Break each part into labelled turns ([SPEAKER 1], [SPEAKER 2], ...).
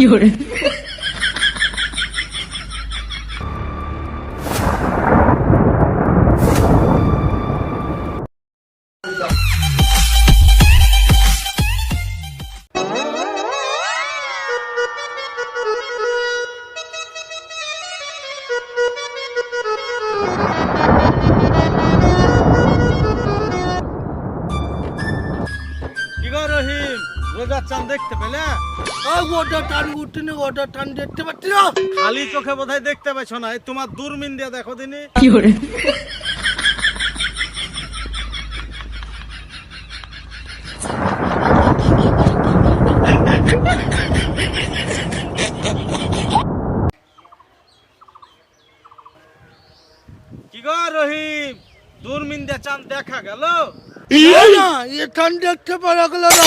[SPEAKER 1] 有人，
[SPEAKER 2] রোজার চাঁদ দেখতে পেলে?
[SPEAKER 3] ওটা টান উঠতে না ওটা টান দেখতে পাচ্ছি না।
[SPEAKER 2] খালি চোখে বোধহয় দেখতে পাচ্ছ না এই তোমার দূরমিন দিয়ে দেখো দিনি।
[SPEAKER 1] 有人
[SPEAKER 2] ，কি গো রহিম? দূরমিন দিয়ে চাঁদ দেখা গেল?
[SPEAKER 3] না না এ টান দেখতে পারা গেল না।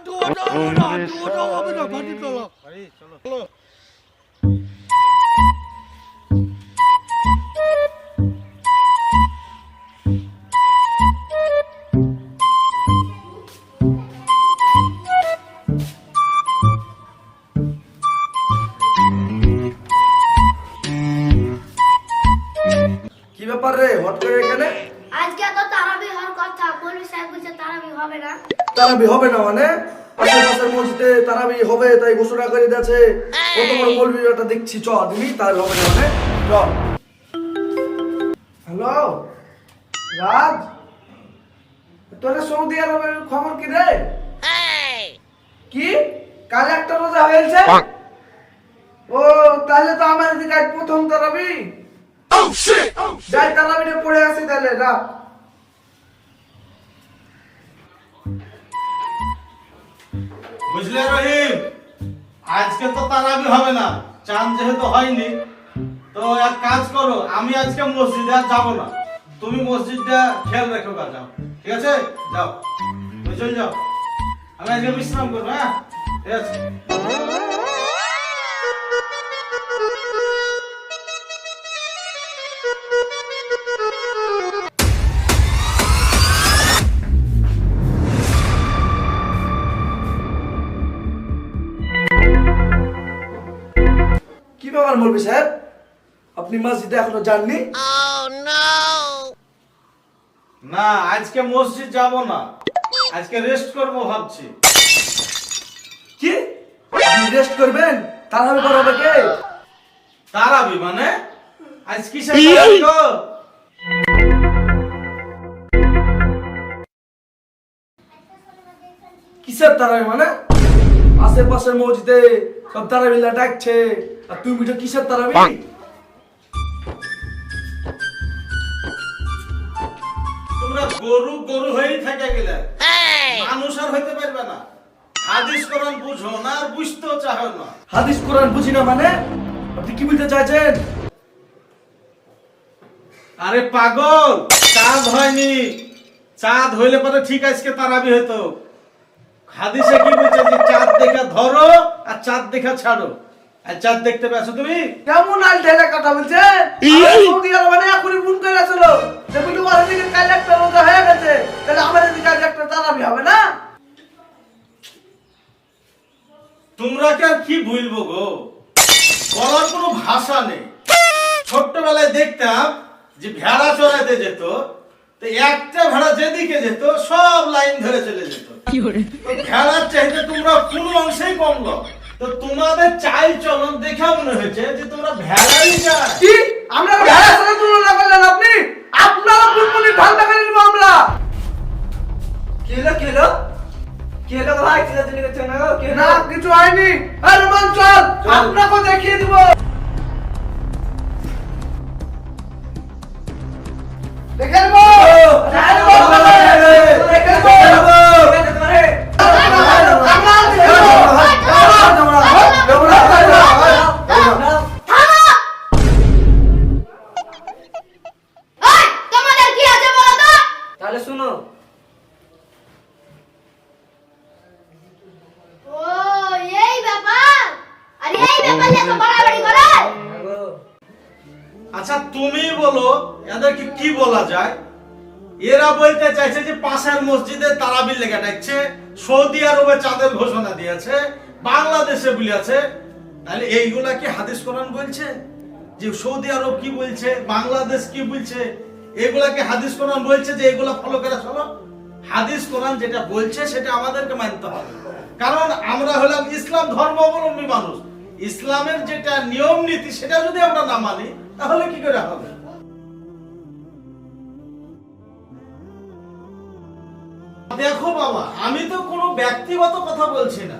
[SPEAKER 3] তো ওটা হবে না আর তো ওটা হবে না বাড়ি চলো চলো
[SPEAKER 4] কি ব্যাপার রে? হট করে এখানে?
[SPEAKER 5] আজকে তো তারাবি হওয়ার কথা মৌলভী সাহেব বলছে তারাবি হবে না।
[SPEAKER 4] তারাবি হবে না মানে? আশেপাশের মসজিদে তারাবি হবে তাই ঘোষণা করে দিয়েছে। কত বড় মৌলবি দেখছি চ দিবি তার হবে না মানে? চ। হ্যালো? রাজ? তোরা সৌদি আরবের খবর কি রে? কি? কাল একটা রোজা হয়েছে? ও তাহলে তো আমার দিকে প্রথম তারাবি। যাই তারাবিটা পড়ে আসি তাহলে রাখ।
[SPEAKER 2] বুঝলে রহিম? আজকে তো তারাবি হবে না, চান যেহেতু হয়নি। তো এক কাজ করো, আমি আজকে মসজিদে আর যাব না। তুমি মসজিদটা খেয়াল রেখো কাজ যাও। ঠিক আছে? যাও। বুঝলে যাও। আমি আজকে বিশ্রাম করব হ্যাঁ? ঠিক আছে।
[SPEAKER 4] আপনি মসজিদে এখনও যাননি?
[SPEAKER 2] না আজকে মসজিদ যাব না। আজকে রেস্ট করব ভাবছি।
[SPEAKER 4] কি? আপনি রেস্ট করবেন? তাহলে করাবে কে?
[SPEAKER 2] তারাবি মানে? আজ কিসের তারাবি গো?
[SPEAKER 4] কিসের তারাবি মানে? আশেপাশের মসজিদে সব তারাবিল্লা ডাকছে। আর তুমি বুঝো কিসের তারাবি?
[SPEAKER 2] গরু গরু হয়েই থেকে গেলে। মানুষ আর হইতে পারবে না। হাদিস কোরআন বুঝো না আর বুঝতেও চাহো না।
[SPEAKER 4] হাদিস কোরআন বুঝি না মানে? আপনি কি বলতে চাইছেন?
[SPEAKER 2] আরে পাগল চাঁদ হয়নি। চাঁদ হইলে পরে ঠিক আজকে তারাবি হইতো। হাদিসে কি বলছে যে চাঁদ দেখা ধরো আর চাঁদ দেখা ছাড়ো। আর চাঁদ দেখতে পেয়েছ তুমি?
[SPEAKER 4] কেমন আল ঢেলে কথা বলছে সৌদি আরব মানে এখনই ফোন করে আসলো যে হবে না?
[SPEAKER 2] তোমরা কে আর কি ভুলবো গো? বলার কোনো ভাষা নেই। ছোট্টবেলায় দেখতাম যে ভেড়া চড়াইতে যেত তো একটা ভেড়া যেদিকে যেত সব লাইন ধরে চলে যেত। ভেড়ার চাইতে তোমরা কোনো অংশেই কম লো তো তোমাদের চাল চলন দেখে মনে হয়েছে যে তোমরা ভেড়াই চাই
[SPEAKER 4] আমরা ভেড়ার সাথে তুলনা করলেন আপনি? আপনারা ঠান্ডা করে নিব আমরা কি হলো কি হলো কি হলো ভাই চিল্লাচিল্লি করছ না? কি না কিছু হয়নি। আরে মান চল। আপনাকে দেখিয়ে দিব। দেখে নেব দেখে নেব দেখে নেব আমরা তাহলে শুনো
[SPEAKER 5] ও এই ব্যাপার আরে এই ব্যাপার নিয়ে তো বাড়াবাড়ি করে
[SPEAKER 2] আচ্ছা তুমি বলো, এদেরকে কি বলা যায়? এরা বলতে চাইছে যে পাশের মসজিদে তারাবির লেগে ডাকছে সৌদি আরবে চাঁদের ঘোষণা দিয়েছে, বাংলাদেশে বলিয়াছে তাহলে এইগুলা কি হাদিস কোরআন বলছে? যে সৌদি আরব কি বলছে, বাংলাদেশ কি বলছে, এগুলা কি হাদিস কোরআন বলছে যে এগুলা ফলো করে চলো? হাদিস কোরআন যেটা বলছে, সেটা আমাদেরকে মানতে হবে। কারণ আমরা হলাম ইসলাম ধর্মাবলম্বী মানুষ। ইসলামের যেটা নিয়ম নীতি, সেটা যদি আমরা না মানি তাহলে কি করে হবে? দেখো বাবা, আমি তো কোনো ব্যক্তিগত কথা বলছি না।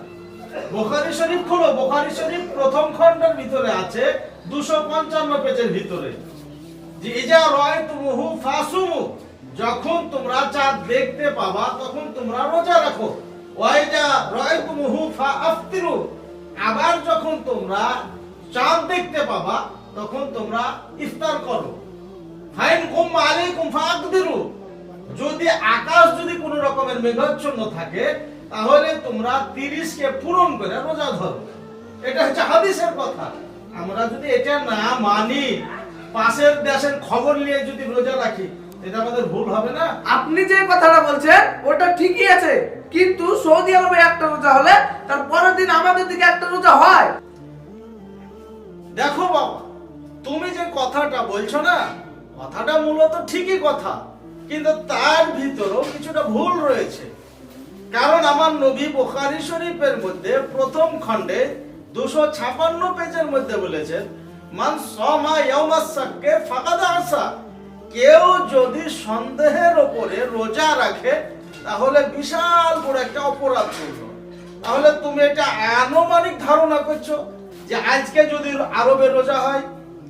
[SPEAKER 2] বোখারি শরীফ খোলো, বোখারি শরীফ প্রথম খণ্ডের ভিতরে আছে, দুশো পঞ্চান্ন পেজের ভিতরে। যে ইজা রয় তুমহু ফাসুমু, যখন তোমরা চাঁদ দেখতে পাবা, তখন তোমরা রোজা রাখো। ওয়াইজা রয় তুমহু ফা আফতিরু আবার যখন তোমরা চাঁদ দেখতে পাবা তখন তোমরা ইফতার করো। ফাইন কুম আলাইকুম ফাকদিরু যদি আকাশ যদি কোনো রকমের মেঘাচ্ছন্ন থাকে তাহলে তোমরা তিরিশকে পূরণ করে রোজা ধরো। এটা হচ্ছে হাদিসের কথা। আমরা যদি এটা না মানি পাশের দেশের খবর নিয়ে যদি রোজা রাখি এটা আমাদের ভুল হবে না?
[SPEAKER 4] আপনি যে কথাটা বলছেন ওটা ঠিকই আছে। কিন্তু সৌদি আরবে একটা রোজা হলে তার পরের দিন আমাদের দিকে একটা রোজা হয়।
[SPEAKER 2] দেখো বাবা তুমি যে কথাটা বলছো না, কথাটা মূলত ঠিকই কথা, কিন্তু তার ভিতরেও কিছুটা ভুল রয়েছে। কারণ আমার নবী বোখারি শরীফের মধ্যে প্রথম খণ্ডে দুশো ছাপান্ন পেজের মধ্যে বলেছেন, মান সমা ইয়ামাসাককে ফাকাদা আসা কেউ যদি সন্দেহের ওপরে রোজা রাখে, তাহলে বিশাল বড় একটা অপরাধ করল তাহলে তুমি এটা আনুমানিক ধারণা করছ যে আজকে যদি আরবে রোজা হয়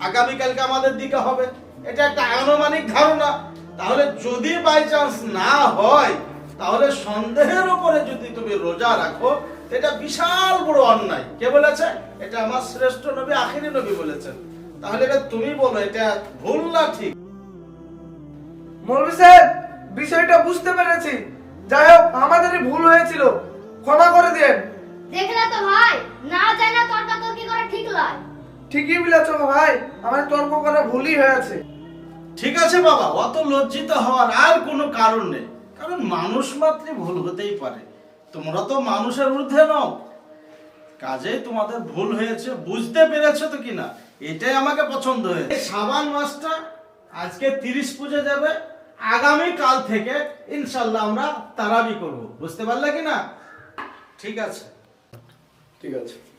[SPEAKER 2] আগামীকালকে আমাদের দিকে হবে। এটা একটা আনুমানিক ধারণা। তাহলে যদি বাই চান্স না হয় তাহলে সন্দেহের উপরে যদি তুমি রোজা রাখো এটা বিশাল বড় অন্যায়। কে বলেছে? এটা আমার শ্রেষ্ঠ নবী আখিরি নবী বলেছেন। তাহলে এটা তুমি বলো এটা ভুল না ঠিক?
[SPEAKER 4] মৌলভী সাহেব বিষয়টা বুঝতে পেরেছি। যাই হোক আমাদেরই ভুল হয়েছিল। ক্ষমা করে দেন
[SPEAKER 5] দেখলে তো ভাই না জানা তর্কাতর্কি করা ঠিক নয়।
[SPEAKER 4] ঠিকই বলেছ ভাই আমার তর্ক করা ভুলই হয়েছে।
[SPEAKER 2] ঠিক আছে বাবা অত লজ্জিত হওয়ার আর কোনো কারণ নেই। কারণ মানুষ মাত্রই ভুল হতেই পারে। তোমরা তো মানুষের ঊর্ধ্বে নও। কাজে তোমাদের ভুল হয়েছে বুঝতে পেরেছ তো কিনা? এটাই আমাকে পছন্দ হয়েছে। সাবান মাসটা আজকে তিরিশ পুজো যাবে। আগামী কাল থেকে ইনশাল্লাহ আমরা তারাবি করব। বুঝতে পারলে কিনা? ঠিক আছে।
[SPEAKER 4] ঠিক আছে।